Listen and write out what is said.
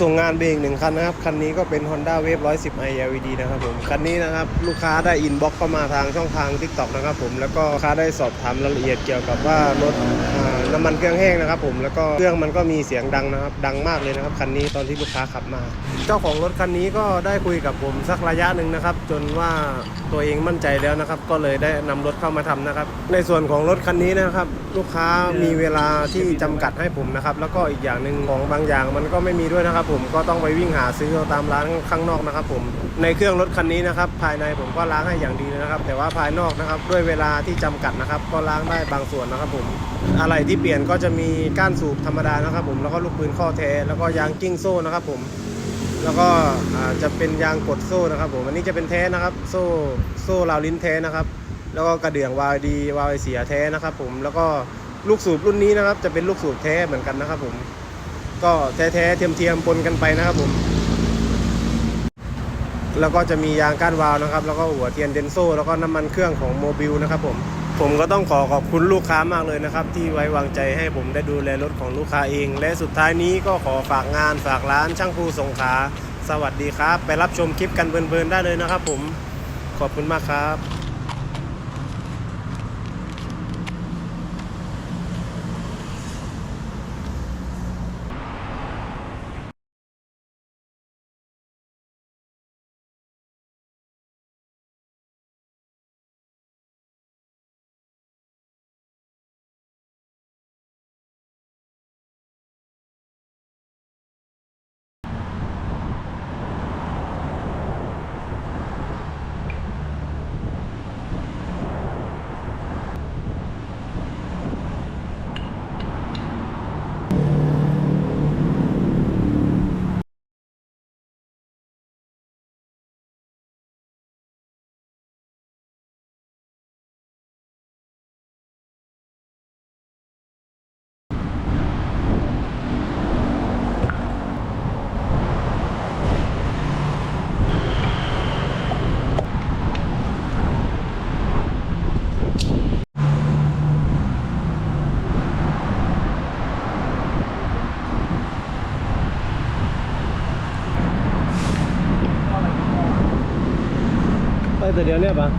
ส่งงานเบรกหนึ่งคันนะครับ คันนี้ก็เป็น Honda Wave 110 i LED นะครับผม คันนี้นะครับ ลูกค้าได้อินบ็อกเข้ามาทางช่องทาง TikTok นะครับผม แล้วก็ลูกค้าได้สอบถามรายละเอียดเกี่ยวกับว่ารถน้ำมันเครื่องแห้งนะครับผม แล้วก็เครื่องมันก็มีเสียงดังนะครับ ดังมากเลยนะครับ คันนี้ตอนที่ลูกค้าขับมา เจ้าของรถคันนี้ก็ได้คุยกับผมสักระยะหนึ่งนะครับ จนว่าตัวเองมั่นใจแล้วนะครับ ก็เลยได้นำรถเข้ามาทำนะครับ ในส่วนของรถคันนี้นะครับ ลูกค้ามีเวลาที่จำกัดให้ผมนะครับ แล้วก็อีกอย่างหนึ่งของบางอย่างมันก็ไม่มีด้วยนะครับผมก็ต้องไปวิ่งหาซื้อตามร้านข้างนอกนะครับผมในเครื่องรถคันนี้นะครับ ภายในผมก็ล้างให้อย่างดีเลยนะครับ แต่ว่าภายนอกนะครับด้วยเวลาที่จำกัดนะครับ ก็ล้างได้บางส่วนนะครับผมอะไรที่เปลี่ยนก็จะมีก้านสูบธรรมดานะครับ ผมแล้วก็ลูกปืนข้อแท้แล้วก็ยางกิ้งโซ่นะครับผมแล้วก็จะเป็นยางกดโซ่นะครับ ผมอันนี้จะเป็นแท้นะครับ โซ่โซ่ราวลิ้นแท้นะครับ แล้วก็กระเดื่องวาวดีวาวเสียแท้นะครับ ผมแล้วก็ลูกสูบรุ่นนี้นะครับ จะเป็นลูกสูบแท้เหมือนกันนะครับผม ก็แท้ๆเทียมๆปนกันไปนะครับผม แล้วก็จะมียางก้านวาล์วนะครับ แล้วก็หัวเทียนเดนโซ่แล้วก็น้ำมันเครื่องของโมบิลนะครับผมผมก็ต้องขอขอบคุณลูกค้ามากเลยนะครับ ที่ไว้วางใจให้ผมได้ดูแลรถของลูกค้าเอง และสุดท้ายนี้ก็ขอฝากงานฝากร้านช่างภูสงขา สวัสดีครับ ไปรับชมคลิปกันเพลินๆได้เลยนะครับผมขอบคุณมากครับ 在这聊聊吧。